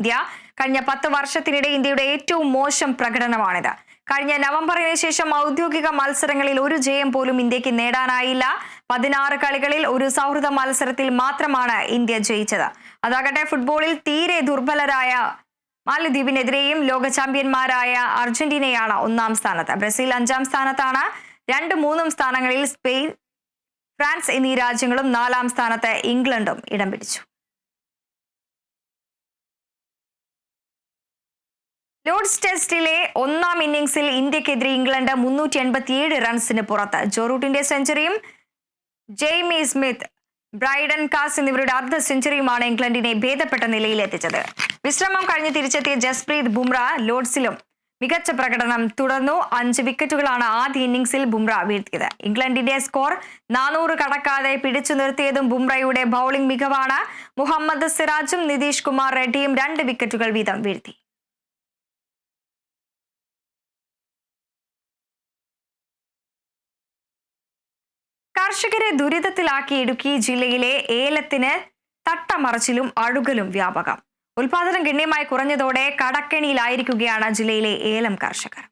India. കഴിഞ്ഞ പത്ത് വർഷത്തിനിടെ ഇന്ത്യയുടെ ഏറ്റവും മോശം പ്രകടനമാണിത്. കഴിഞ്ഞ നവംബറിന് ശേഷം ഔദ്യോഗിക മത്സരങ്ങളിൽ ഒരു ജയം പോലും ഇന്ത്യയ്ക്ക് നേടാനായില്ല. പതിനാറ് കളികളിൽ ഒരു സൗഹൃദ മത്സരത്തിൽ മാത്രമാണ് ഇന്ത്യ ജയിച്ചത്. അതാകട്ടെ ഫുട്ബോളിൽ തീരെ ദുർബലരായ മാലദ്വീപിനെതിരെയും ലോക ചാമ്പ്യന്മാരായ അർജന്റീനയാണ് ഒന്നാം സ്ഥാനത്ത്. ബ്രസീൽ അഞ്ചാം സ്ഥാനത്താണ്. രണ്ട് മൂന്നും സ്ഥാനങ്ങളിൽ സ്പെയിൻ ഫ്രാൻസ് എന്നീ രാജ്യങ്ങളും നാലാം സ്ഥാനത്ത് ഇംഗ്ലണ്ടും ഇടം പിടിച്ചു. ലോർഡ്സ് ടെസ്റ്റിലെ ഒന്നാം ഇന്നിംഗ്സിൽ ഇന്ത്യക്കെതിരെ ഇംഗ്ലണ്ട് മുന്നൂറ്റി എൺപത്തിയേഴ് റൺസിന് പുറത്ത്. ജോറൂട്ടിന്റെ സെഞ്ചുറിയും ജെയ്മി സ്മിത്ത് ബ്രൈഡൻ കാസ് എന്നിവരുടെ അർദ്ധ സെഞ്ചുറിയുമാണ് ഇംഗ്ലണ്ടിനെ ഭേദപ്പെട്ട നിലയിൽ എത്തിച്ചത് വിശ്രമം കഴിഞ്ഞ് തിരിച്ചെത്തിയ ജസ്പ്രീത് ബുംറ ലോർഡ്സിലും മികച്ച പ്രകടനം തുടർന്നു. അഞ്ച് വിക്കറ്റുകളാണ് ആദ്യ ഇന്നിംഗ്സിൽ ബുംറ വീഴ്ത്തിയത്. ഇംഗ്ലണ്ടിന്റെ സ്കോർ നാനൂറ് കടക്കാതെ പിടിച്ചു നിർത്തിയതും ബുംറയുടെ ബൌളിംഗ് മികവാണ്. മുഹമ്മദ് സിറാജും നിതീഷ് കുമാർ റെഡ്ഡിയും രണ്ട് വിക്കറ്റുകൾ വീതം വീഴ്ത്തി. കർഷകരെ ദുരിതത്തിലാക്കി ഇടുക്കി ജില്ലയിലെ ഏലത്തിന് തട്ടമറച്ചിലും അഴുകലും വ്യാപകം. ഉൽപാദനം ഗണ്യമായി കുറഞ്ഞതോടെ കടക്കെണിയിലായിരിക്കുകയാണ് ജില്ലയിലെ ഏലം കർഷകർ.